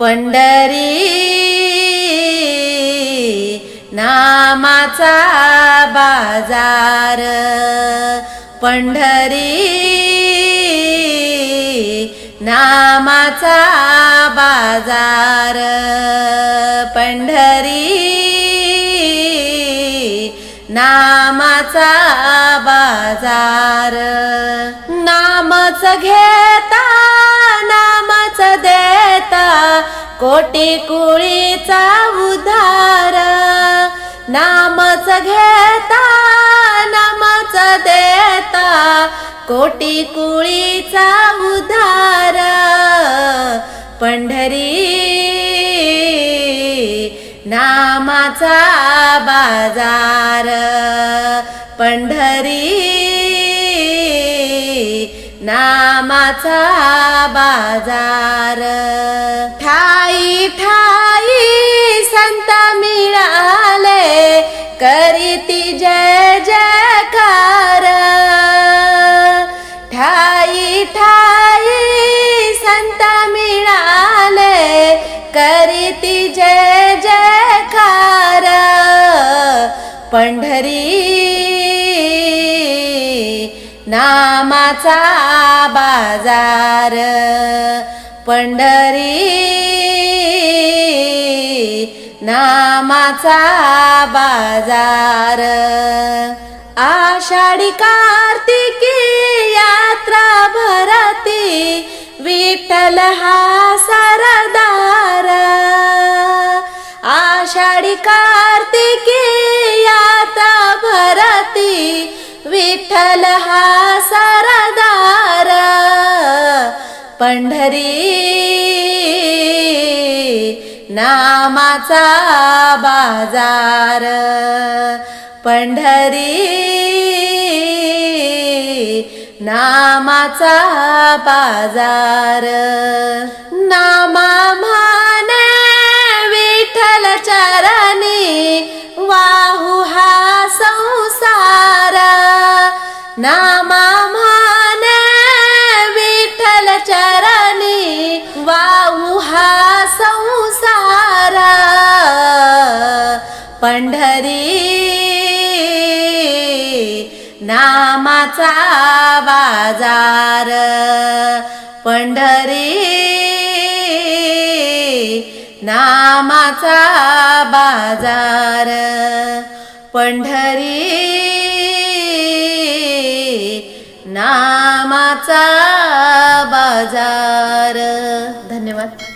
पंढरी नामाचा बाजार. पंढरी नामाचा बाजार. पंढरी नामाचा बाजार. कोटी कुळीचा उधार. नामच घेता नामच देता. कोटी कुळीचा उधार. पंढरी नामाचा बाजार. पंढरी नामाचा बाजार. करीती जय जयकार. ठाई ठाई संत मिळाले करीती जय जयकार. पंढरी नामाचा बाजार. पंढरी नामाचा बाजार. आषाढी कार्तिकी यात्रा भरती विठ्ठल हा सरदार. आषाढी कार्तिकी यात्रा भरती विठ्ठल हा सरदार. पंढरी नामाचा बाजार. पंढरी नामाचा बाजार. नामा माने विठ्ठल चरणी वाहू हा संसार. नामा पंढरी. नामाचा बाजार. पंढरी. नामाचा बाजार. पंढरी. नामाचा बाजार. धन्यवाद.